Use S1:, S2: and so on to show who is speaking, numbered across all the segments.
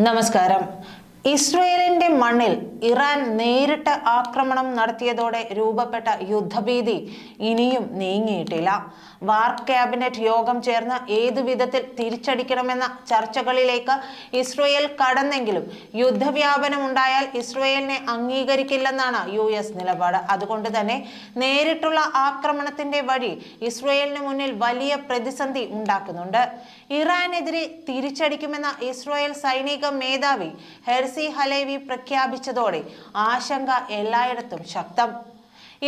S1: നമസ്കാരം ഇസ്രയേലിന്റെ മണ്ണിൽ ഇറാൻ നേരിട്ട് ആക്രമണം നടത്തിയതോടെ രൂപപ്പെട്ട യുദ്ധഭീതി ഇനിയും നീങ്ങിയിട്ടില്ല. വാർ ക്യാബിനറ്റ് യോഗം ചേർന്ന് ഏതു വിധത്തിൽ തിരിച്ചടിക്കണമെന്ന ചർച്ചകളിലേക്ക് ഇസ്രയേൽ കടന്നെങ്കിലും യുദ്ധവ്യാപനം ഉണ്ടായാൽ ഇസ്രയേലിനെ അംഗീകരിക്കില്ലെന്നാണ് യു എസ് നിലപാട്. അതുകൊണ്ട് തന്നെ നേരിട്ടുള്ള ആക്രമണത്തിന്റെ വഴി ഇസ്രയേലിന് മുന്നിൽ വലിയ പ്രതിസന്ധി ഉണ്ടാക്കുന്നുണ്ട്. ഇറാനെതിരെ തിരിച്ചടിക്കുമെന്ന ഇസ്രയേൽ സൈനിക മേധാവി ഹെർസി ഹലേവി പ്രഖ്യാപിച്ചതോടെ ആശങ്ക എല്ലായിടത്തും ശക്തം.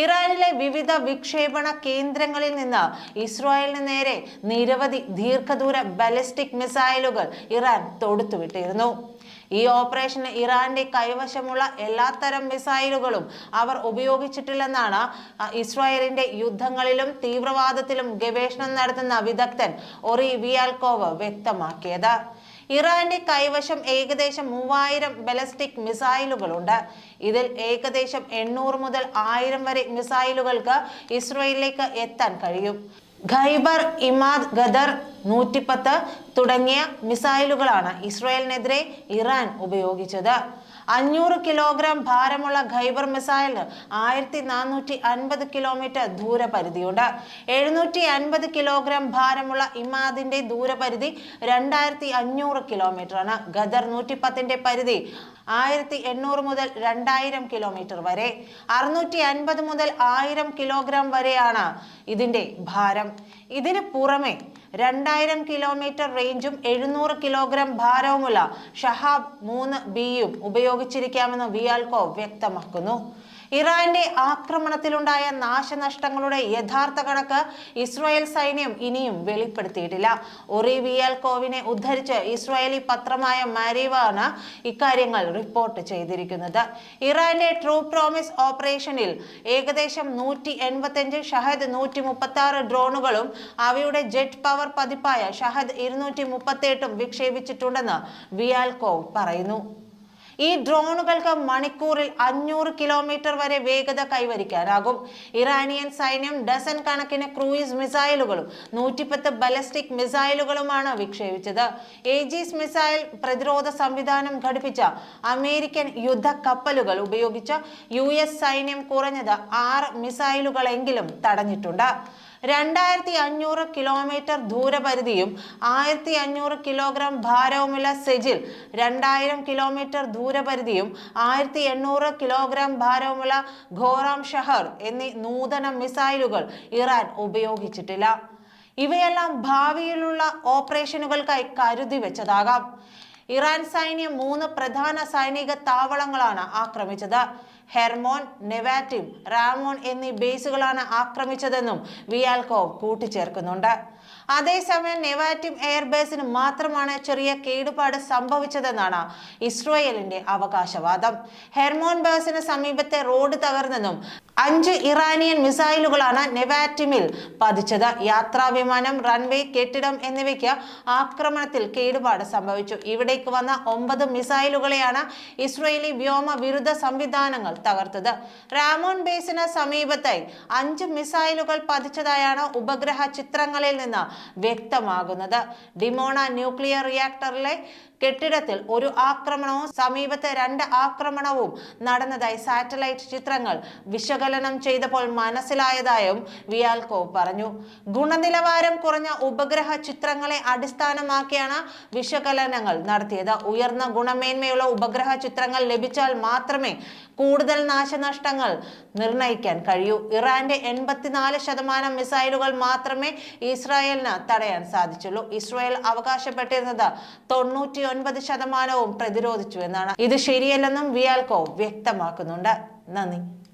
S1: ഇറാനിലെ വിവിധ വിക്ഷേപണ കേന്ദ്രങ്ങളിൽ നിന്ന് ഇസ്രായേലിന് നേരെ നിരവധി ദീർഘദൂര ബാലിസ്റ്റിക് മിസൈലുകൾ ഇറാൻ തൊടുത്തുവിട്ടിരുന്നു. ഈ ഓപ്പറേഷന് ഇറാന്റെ കൈവശമുള്ള എല്ലാത്തരം മിസൈലുകളും അവർ ഉപയോഗിച്ചിട്ടില്ലെന്നാണ് ഇസ്രായേലിന്റെ യുദ്ധങ്ങളിലും തീവ്രവാദത്തിലും ഗവേഷണം നടത്തുന്ന വിദഗ്ധൻ ഒറി വിയാൽക്കോവ് വ്യക്തമാക്കിയത്. ഇറാന്റെ കൈവശം ഏകദേശം മൂവായിരം ബലസ്റ്റിക് മിസൈലുകളുണ്ട്. ഇതിൽ ഏകദേശം എണ്ണൂറ് മുതൽ ആയിരം വരെ മിസൈലുകൾക്ക് ഇസ്രയേലിലേക്ക് എത്താൻ കഴിയും. ഖൈബർ ഇമാദ് ഗദർ നൂറ്റിപ്പത്ത് തുടങ്ങിയ മിസൈലുകളാണ് ഇസ്രയേലിനെതിരെ ഇറാൻ ഉപയോഗിച്ചത്. അഞ്ഞൂറ് കിലോഗ്രാം ഭാരമുള്ള ഖൈബർ മിസൈലിന് ആയിരത്തി നാനൂറ്റി അൻപത് കിലോമീറ്റർ ദൂരപരിധിയുണ്ട്. എഴുന്നൂറ്റി അൻപത് കിലോഗ്രാം ഭാരമുള്ള ഇമാദിന്റെ ദൂരപരിധി രണ്ടായിരത്തി അഞ്ഞൂറ് കിലോമീറ്റർ ആണ് ഗദർ നൂറ്റിപ്പത്തിന്റെ പരിധി ആയിരത്തി എണ്ണൂറ് മുതൽ രണ്ടായിരം കിലോമീറ്റർ വരെ. അറുന്നൂറ്റി അൻപത് മുതൽ ആയിരം കിലോഗ്രാം വരെയാണ് ഇതിന്റെ ഭാരം. ഇതിന് പുറമെ രണ്ടായിരം കിലോമീറ്റർ റേഞ്ചും എഴുന്നൂറ് കിലോഗ്രാം ഭാരവുമുള്ള ഷഹാബ് മൂന്ന് ബിയും ഉപയോഗിച്ചിരിക്കാമെന്ന് വിയാൽകോ വ്യക്തമാക്കുന്നു. ഇറാന്റെ ആക്രമണത്തിലുണ്ടായ നാശനഷ്ടങ്ങളുടെ യഥാർത്ഥ കണക്ക് ഇസ്രായേൽ സൈന്യം ഇനിയും വെളിപ്പെടുത്തിയിട്ടില്ല. ഒറി കോവിനെ ഉദ്ധരിച്ച് ഇസ്രായേലി പത്രമായ മാരിവാണ് ഇക്കാര്യങ്ങൾ റിപ്പോർട്ട് ചെയ്തിരിക്കുന്നത്. ഇറാന്റെ ട്രൂ പ്രോമിസ് ഓപ്പറേഷനിൽ ഏകദേശം നൂറ്റി എൺപത്തിയഞ്ച് ഷഹദ് നൂറ്റി മുപ്പത്തി ആറ് ഡ്രോണുകളും അവയുടെ ജെറ്റ് പവർ പതിപ്പായ ഷഹദ് ഇരുന്നൂറ്റി മുപ്പത്തി എട്ടും വിക്ഷേപിച്ചിട്ടുണ്ടെന്ന് വിയാൽകോവ് പറയുന്നു. ഈ ഡ്രോണുകൾക്ക് മണിക്കൂറിൽ അഞ്ഞൂറ് കിലോമീറ്റർ വരെ വേഗത കൈവരിക്കാനാകും. ഇറാനിയൻ സൈന്യം ഡസൻ കണക്കിന് ക്രൂയിസ് മിസൈലുകളും നൂറ്റിപ്പത്ത് ബലസ്റ്റിക് മിസൈലുകളുമാണ് വിക്ഷേപിച്ചത്. ഏജീസ് മിസൈൽ പ്രതിരോധ സംവിധാനം ഘടിപ്പിച്ച അമേരിക്കൻ യുദ്ധ കപ്പലുകൾ ഉപയോഗിച്ച് യു സൈന്യം കുറഞ്ഞത് ആറ് മിസൈലുകളെങ്കിലും തടഞ്ഞിട്ടുണ്ട്. രണ്ടായിരത്തി അഞ്ഞൂറ് കിലോമീറ്റർ ദൂരപരിധിയും ആയിരത്തി അഞ്ഞൂറ് കിലോഗ്രാം ഭാരവുമുള്ള സെജിൽ രണ്ടായിരം കിലോമീറ്റർ ദൂരപരിധിയും ആയിരത്തി എണ്ണൂറ് കിലോഗ്രാം ഭാരവുമുള്ള ഘോറാം ഷഹർ എന്നീ നൂതന മിസൈലുകൾ ഇറാൻ ഉപയോഗിച്ചിട്ടില്ല. ഇവയെല്ലാം ഭാവിയിലുള്ള ഓപ്പറേഷനുകൾക്കായി കരുതി വെച്ചതാകാം. ഇറാൻ സൈന്യം മൂന്ന് പ്രധാന സൈനിക താവളങ്ങളാണ് ആക്രമിച്ചത്. ഹെർമോൻ നെവാറ്റിം റാമോൺ എന്നീ ബേസുകളാണ് ആക്രമിച്ചതെന്നും വിയാൽകോവ് കൂട്ടിച്ചേർക്കുന്നുണ്ട്. അതേസമയം നെവാറ്റിം എയർബേസിന് മാത്രമാണ് ചെറിയ കേടുപാട് സംഭവിച്ചതെന്നാണ് ഇസ്രയേലിന്റെ അവകാശവാദം. ഹെർമോൺ ബേസിന് സമീപത്തെ റോഡ് തകർന്നെന്നും അഞ്ച് ഇറാനിയൻ മിസൈലുകളാണ് നെവാറ്റിമിൽ പതിച്ചത്. യാത്രാവിമാനം റൺവേ കെട്ടിടം എന്നിവയ്ക്ക് ആക്രമണത്തിൽ കേടുപാട് സംഭവിച്ചു. ഇവിടേക്ക് വന്ന ഒമ്പത് മിസൈലുകളെയാണ് ഇസ്രയേലി വ്യോമ വിരുദ്ധ സംവിധാനങ്ങൾ തകർത്തത്. റാമോൺ ബേസിന് സമീപത്തായി അഞ്ച് മിസൈലുകൾ പതിച്ചതായാണ് ഉപഗ്രഹ ചിത്രങ്ങളിൽ നിന്ന് വ്യക്തമാകുന്നത്. ഡിമോണ ന്യൂക്ലിയർ റിയാക്ടറിലെ കെട്ടിടത്തിൽ ഒരു ആക്രമണവും സമീപത്തെ രണ്ട് ആക്രമണവും നടന്നതായി സാറ്റലൈറ്റ് ചിത്രങ്ങൾ വിശകലനം ചെയ്തപ്പോൾ മനസ്സിലായതായും വിയാൽകോ പറഞ്ഞു. ഗുണനിലവാരം കുറഞ്ഞ ഉപഗ്രഹ ചിത്രങ്ങളെ അടിസ്ഥാനമാക്കിയാണ് വിശകലനങ്ങൾ നടത്തിയത്. ഉയർന്ന ഗുണമേന്മയുള്ള ഉപഗ്രഹ ചിത്രങ്ങൾ ലഭിച്ചാൽ മാത്രമേ കൂടുതൽ നാശനഷ്ടങ്ങൾ നിർണയിക്കാൻ കഴിയൂ. ഇറാന്റെ എൺപത്തിനാല് ശതമാനം മിസൈലുകൾ മാത്രമേ ഇസ്രായേലിന് തടയാൻ സാധിച്ചുള്ളൂ. ഇസ്രായേൽ അവകാശപ്പെട്ടിരുന്നത് തൊണ്ണൂറ്റി ഒൻപത് ശതമാനവും പ്രതിരോധിച്ചു എന്നാണ്. ഇത് ശരിയല്ലെന്നും വിയാൽകോ വ്യക്തമാക്കുന്നുണ്ട്. നന്ദി.